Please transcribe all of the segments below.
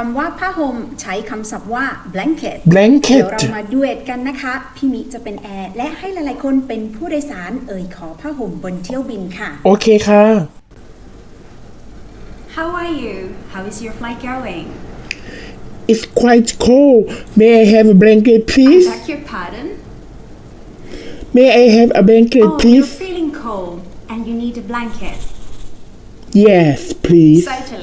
คำว่าผ้าห่มใช้คำศัพท์ว่า blanket blanket เดี๋ยวเรามาดูเอทกันนะคะ พี่มิจะเป็นแอร์ และให้หลายๆคนเป็นผู้โดยสารเอ่ยขอผ้าห่มบนเที่ยวบินค่ะ โอเคค่ะ How are you How is your flight going It's quite cold May I have a blanket please Beg your pardon May I have a blanket Oh you're please feeling cold and you need a blanket Yes please Certainly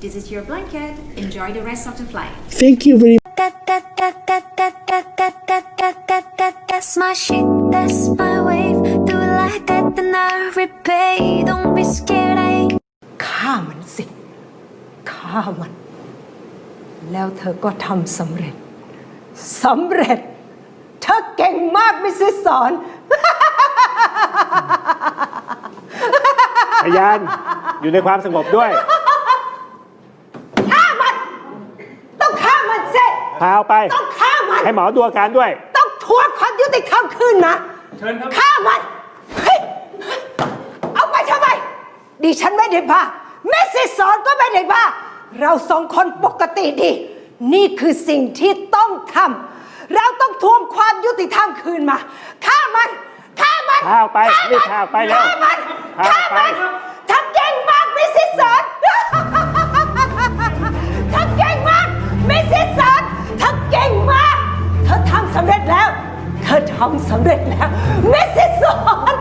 This is your blanket Enjoy the rest of the flight Thank you very That, that, that, that, that, that, that, that, that, that, that, that's my shit, that's my wave. Do it like that, then I repay. Don't be scared, I ain't ฆ่ามันสิ ฆ่ามัน แล้วเธอก็ทำสำเร็จ สำเร็จ เธอเก่งมากมิสซิสสอน พยานอยู่ในความสงบด้วย ฆ่ามัน ต้องฆ่ามันสิ พาเอาไป ต้องฆ่ามัน ให้หมอดูอาการด้วย ต้องทวงความยุติธรรมคืนมาเชิญครับ ฆ่ามันเฮ้ยเอาไปทำไม ดิฉันไม่ได้บ้าแม่สิสอนก็ไม่ได้บ้าเราสองคนปกติดี นี่คือสิ่งที่ต้องทำ เราต้องทวงความยุติธรรมคืนมา ฆ่ามัน ฆ่ามัน ฆ่าเอาไปฆ่ารีมับฆ่าเอาไปเร็วฆ่ามัน ฆ่าฆ่าเอาไปมัน ทำสำเร็จแล้วมิสซิสสอน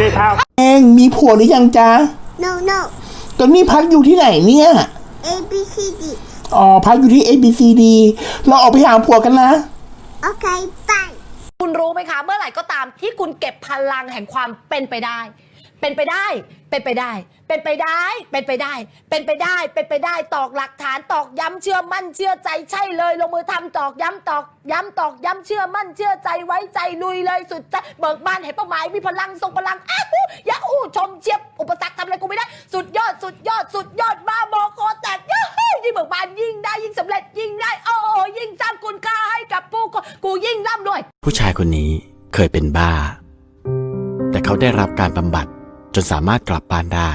รีบพาแองมีผัวหรือยังจ๊ะ No, no. ตอนนี้พักอยู่ที่ไหนเนี่ย A B C D. อ๋อ พักอยู่ที่ A B C D เราออกไปหาผัวกันนะ Okay, bye. คุณรู้ไหมคะ เมื่อไหร่ก็ตามที่คุณเก็บพลังแห่งความเป็นไปได้ เป็นไปได้ เป็นไปได้ เป็นไปได้ เป็นไปได้ เป็นไปได้ เป็นไปได้ ตอกหลักฐาน ตอกย้ำเชื่อมั่นเชื่อใจใช่เลย ลงมือทำตอกย้ำตอกย้ำตอกย้ำเชื่อมั่นเชื่อใจไว้ใจลุยเลยสุดใจเบิกบานเห็นเป้าหมายมีพลังทรงพลังอ้าหูยาอู้ชมเชียบอุปสรรคทำอะไรกูไม่ได้ สุดยอดสุดยอด สุดยอดบ้าบอคอแตกยาฮูยิ่งเบิกบานยิ่งได้ยิ่งสำเร็จยิ่งได้โอ้ยิ่งสร้างคุณค่าให้กับผู้คนกูยิ่งร่ำรวยผู้ชายคนนี้เคยเป็นบ้า แต่เขาได้รับการบำบัด จนสามารถกลับบ้านได้